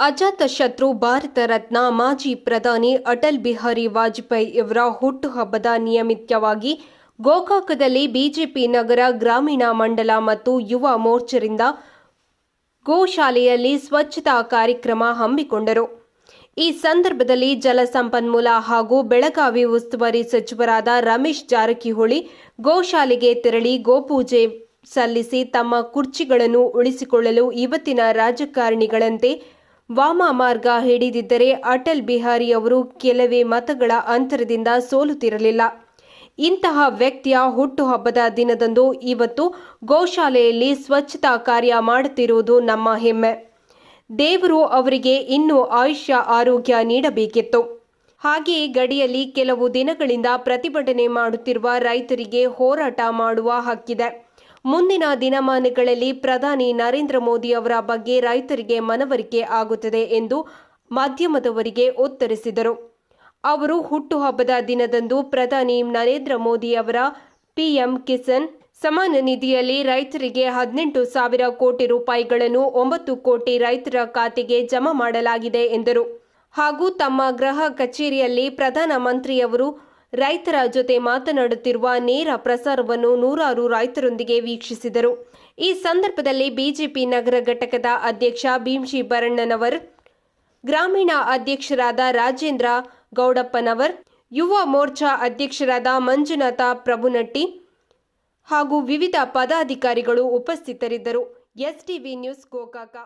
ಅಜಾತ ಶತ್ರು ಭಾರತ ರತ್ನ ಮಾಜಿ ಪ್ರಧಾನಿ ಅಟಲ್ ಬಿಹಾರಿ ವಾಜಪೇಯಿ ಇವರ ಹುಟ್ಟುಹಬ್ಬದ ನಿಯಮಿತವಾಗಿ ಗೋಕಾಕದಲ್ಲಿ ಬಿಜೆಪಿ ನಗರ ಗ್ರಾಮೀಣ ಮಂಡಲ ಮತ್ತು ಯುವ ಮೋರ್ಚಾರಿಂದ ಗೋಶಾಲೆಯಲ್ಲಿ ಸ್ವಚ್ಛತಾ ಕಾರ್ಯಕ್ರಮ ಹಮ್ಮಿಕೊಂಡರು. ಈ ಸಂದರ್ಭದಲ್ಲಿ ಜಲಸಂಪನ್ಮೂಲ ಹಾಗೂ ಬೆಳಗಾವಿ ಉಸ್ತುವಾರಿ ಸಚಿವರಾದ ರಮೇಶ್ ಜಾರಕಿಹೊಳಿ ಗೋಶಾಲೆಗೆ ತೆರಳಿ ಗೋಪೂಜೆ ಸಲ್ಲಿಸಿ ತಮ್ಮ ಕುರ್ಚಿಗಳನ್ನು ಉಳಿಸಿಕೊಳ್ಳಲು ಇವತ್ತಿನ ರಾಜಕಾರಣಿಗಳಂತೆ ವಾಮ ಮಾರ್ಗ ಹಿಡಿದಿದ್ದರೆ ಅಟಲ್ ಬಿಹಾರಿ ಅವರು ಕೆಲವೇ ಮತಗಳ ಅಂತರದಿಂದ ಸೋಲುತ್ತಿರಲಿಲ್ಲ. ಇಂತಹ ವ್ಯಕ್ತಿಯ ಹುಟ್ಟುಹಬ್ಬದ ದಿನದಂದು ಇವತ್ತು ಗೋಶಾಲೆಯಲ್ಲಿ ಸ್ವಚ್ಛತಾ ಕಾರ್ಯ ಮಾಡುತ್ತಿರುವುದು ನಮ್ಮ ಹೆಮ್ಮೆ. ದೇವರು ಅವರಿಗೆ ಇನ್ನೂ ಆಯುಷ್ಯ, ಆರೋಗ್ಯ ನೀಡಬೇಕಿತ್ತು. ಹಾಗೆಯೇ ಗಡಿಯಲ್ಲಿ ಕೆಲವು ದಿನಗಳಿಂದ ಪ್ರತಿಭಟನೆ ಮಾಡುತ್ತಿರುವ ರೈತರಿಗೆ ಹೋರಾಟ ಮಾಡುವ ಹಕ್ಕಿದೆ. ಮುಂದಿನ ದಿನಮಾನಗಳಲ್ಲಿ ಪ್ರಧಾನಿ ನರೇಂದ್ರ ಮೋದಿ ಅವರ ಬಗ್ಗೆ ರೈತರಿಗೆ ಮನವರಿಕೆ ಆಗುತ್ತದೆ ಎಂದು ಮಾಧ್ಯಮದವರಿಗೆ ಉತ್ತರಿಸಿದರು. ಅವರು ಹುಟ್ಟುಹಬ್ಬದ ದಿನದಂದು ಪ್ರಧಾನಿ ನರೇಂದ್ರ ಮೋದಿ ಅವರ ಪಿಎಂ ಕಿಸಾನ್ ಸಮಾನ ನಿಧಿಯಲ್ಲಿ ರೈತರಿಗೆ ಹದಿನೆಂಟು ಸಾವಿರ ಕೋಟಿ ರೂಪಾಯಿಗಳನ್ನು ಒಂಬತ್ತು ಕೋಟಿ ರೈತರ ಖಾತೆಗೆ ಜಮಾ ಮಾಡಲಾಗಿದೆ ಎಂದರು. ಹಾಗೂ ತಮ್ಮ ಗೃಹ ಕಚೇರಿಯಲ್ಲಿ ಪ್ರಧಾನಮಂತ್ರಿಯವರು ರೈತರ ಜೊತೆ ಮಾತನಾಡುತ್ತಿರುವ ನೇರ ಪ್ರಸಾರವನ್ನು ನೂರಾರು ರೈತರೊಂದಿಗೆ ವೀಕ್ಷಿಸಿದರು. ಈ ಸಂದರ್ಭದಲ್ಲಿ ಬಿಜೆಪಿ ನಗರ ಘಟಕದ ಅಧ್ಯಕ್ಷ ಭೀಮ್ಶಿ ಬರಣ್ಣನವರ್ ಗ್ರಾಮೀಣ ಅಧ್ಯಕ್ಷರಾದ ರಾಜೇಂದ್ರ ಗೌಡಪ್ಪನವರ್, ಯುವ ಮೋರ್ಚಾ ಅಧ್ಯಕ್ಷರಾದ ಮಂಜುನಾಥ ಪ್ರಭುನಟ್ಟಿ ಹಾಗೂ ವಿವಿಧ ಪದಾಧಿಕಾರಿಗಳು ಉಪಸ್ಥಿತರಿದ್ದರು. ಎಸ್ಟಿವಿ ನ್ಯೂಸ್ ಗೋಕಾಕ